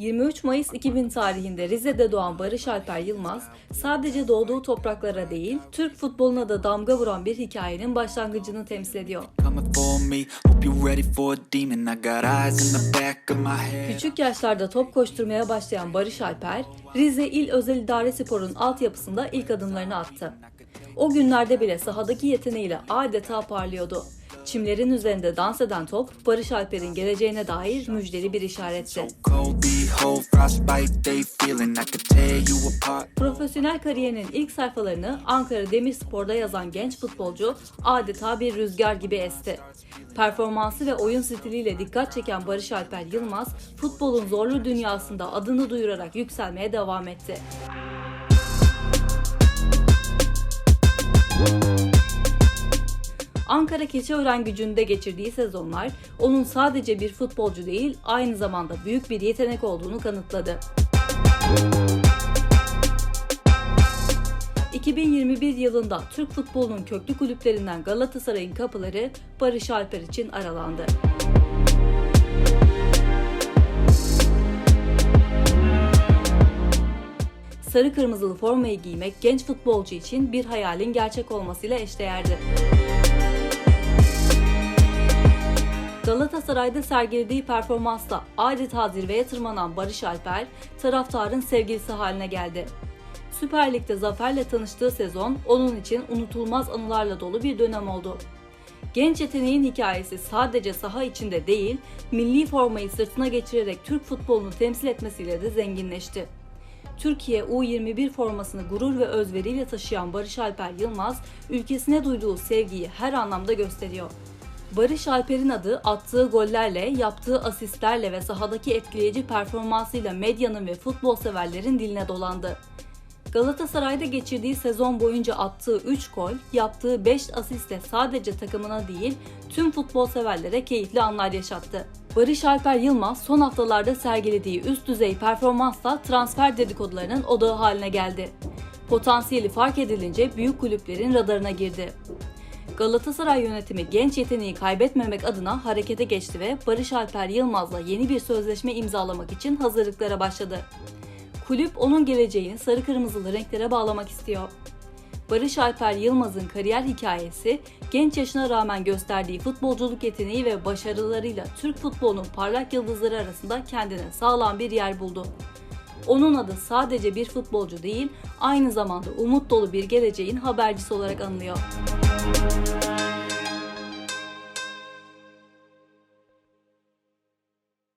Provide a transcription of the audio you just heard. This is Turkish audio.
23 Mayıs 2000 tarihinde Rize'de doğan Barış Alper Yılmaz, sadece doğduğu topraklara değil, Türk futboluna da damga vuran bir hikayenin başlangıcını temsil ediyor. Küçük yaşlarda top koşturmaya başlayan Barış Alper, Rize İl Özel İdare Spor'un altyapısında ilk adımlarını attı. O günlerde bile sahadaki yeteneğiyle adeta parlıyordu. Çimlerin üzerinde dans eden top, Barış Alper'in geleceğine dair müjdeli bir işaretti. Profesyonel kariyerinin ilk sayfalarını Ankara Demirspor'da yazan genç futbolcu adeta bir rüzgar gibi esti. Performansı ve oyun stiliyle dikkat çeken Barış Alper Yılmaz, futbolun zorlu dünyasında adını duyurarak yükselmeye devam etti. Ankara Keçiören gücünde geçirdiği sezonlar onun sadece bir futbolcu değil, aynı zamanda büyük bir yetenek olduğunu kanıtladı. 2021 yılında Türk futbolunun köklü kulüplerinden Galatasaray'ın kapıları Barış Alper için aralandı. Sarı kırmızılı formayı giymek genç futbolcu için bir hayalin gerçek olmasıyla eşdeğerdi. Galatasaray'da sergilediği performansla adeta zirveye tırmanan Barış Alper, taraftarın sevgilisi haline geldi. Süper Lig'de zaferle tanıştığı sezon onun için unutulmaz anılarla dolu bir dönem oldu. Genç yeteneğin hikayesi sadece saha içinde değil, milli formayı sırtına geçirerek Türk futbolunu temsil etmesiyle de zenginleşti. Türkiye U21 formasını gurur ve özveriyle taşıyan Barış Alper Yılmaz, ülkesine duyduğu sevgiyi her anlamda gösteriyor. Barış Alper'in adı attığı gollerle, yaptığı asistlerle ve sahadaki etkileyici performansıyla medyanın ve futbol severlerin diline dolandı. Galatasaray'da geçirdiği sezon boyunca attığı 3 gol, yaptığı 5 asistle sadece takımına değil tüm futbol severlere keyifli anlar yaşattı. Barış Alper Yılmaz son haftalarda sergilediği üst düzey performansla transfer dedikodularının odağı haline geldi. Potansiyeli fark edilince büyük kulüplerin radarına girdi. Galatasaray yönetimi genç yeteneği kaybetmemek adına harekete geçti ve Barış Alper Yılmaz'la yeni bir sözleşme imzalamak için hazırlıklara başladı. Kulüp onun geleceğini sarı kırmızılı renklere bağlamak istiyor. Barış Alper Yılmaz'ın kariyer hikayesi, genç yaşına rağmen gösterdiği futbolculuk yeteneği ve başarılarıyla Türk futbolunun parlak yıldızları arasında kendine sağlam bir yer buldu. Onun adı sadece bir futbolcu değil, aynı zamanda umut dolu bir geleceğin habercisi olarak anılıyor.